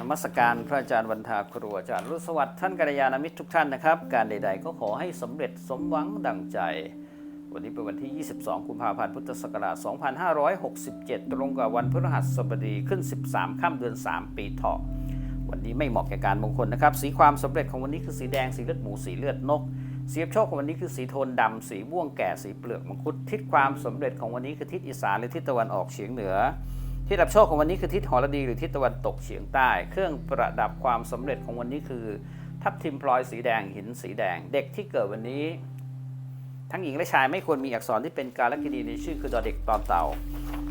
นมัสการพระอาจารย์วันทาครูอาจารย์รุสวัสดิ์ท่านกัลยาณมิตรทุกท่านนะครับ การใด ๆ ก็ขอให้สำเร็จสมหวังดังใจ วันนี้เป็นวันที่ 22 กุมภาพันธ์ พุทธศักราช 2567 ตรงกับวันพฤหัสบดีขึ้น 13 ค่ำเดือน 3 ปีเถาะ วันนี้ไม่เหมาะแก่การมงคลนะครับ สีความสำเร็จของวันนี้คือสีแดง สีเลือดหมู สีเลือดนกเสียบโชคของวันนี้คือสีโทนดำสีม่วงแก่ สีเปลือกมังคุด ทิศความสำเร็จของวันนี้คือทิศอีสานหรือทิศตะวันออกเฉียงเหนือ ที่รับโชคของวันนี้คือทิศหอระดีหรือทิศตะวันตกเฉียงใต้ เครื่องประดับความสำเร็จของวันนี้คือ ทับทิมพลอยสีแดงหินสีแดง เด็กที่เกิดวันนี้ ทั้งหญิงและชายไม่ควรมีอักษรที่เป็นการลกินีในชื่อคือดอเด็กตอนเต่า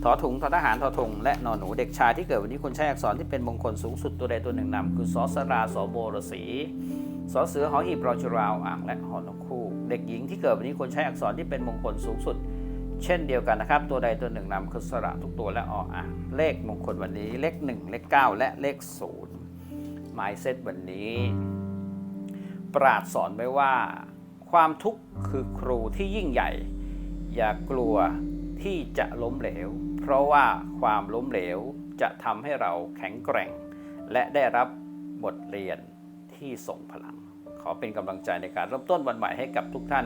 ทอถุงทอทหารทอทงและนอนหนูเด็กชายที่เกิดวันนี้ควรใช้อักษรที่เป็นมงคลสูงสุดตัวใดตัวหนึ่งนำคือสอสราสอโบรสีสอเสือหอหีบรอจุราวอ่างและหอนกคู่ เด็กหญิงที่เกิดวันนี้ควรใช้อักษรที่เป็นมงคลสูงสุด เช่นเดียวกันนะครับ ตัวใดตัวหนึ่งนำคือสระทุกตัวและออ่างเลขมงคลวันนี้เลข 1 เลข 9 และเลข0หมายเซตวันนี้ ปราดสอนไว้ว่า ความทุกข์คือครูที่ยิ่งใหญ่ อย่ากลัวที่จะล้มเหลว เพราะว่าความล้มเหลวจะทำให้เราแข็งแกร่ง และได้รับบทเรียนที่ส่งพลัง ขอเป็นกำลังใจในการเริ่มต้นวันใหม่ให้กับทุกท่าน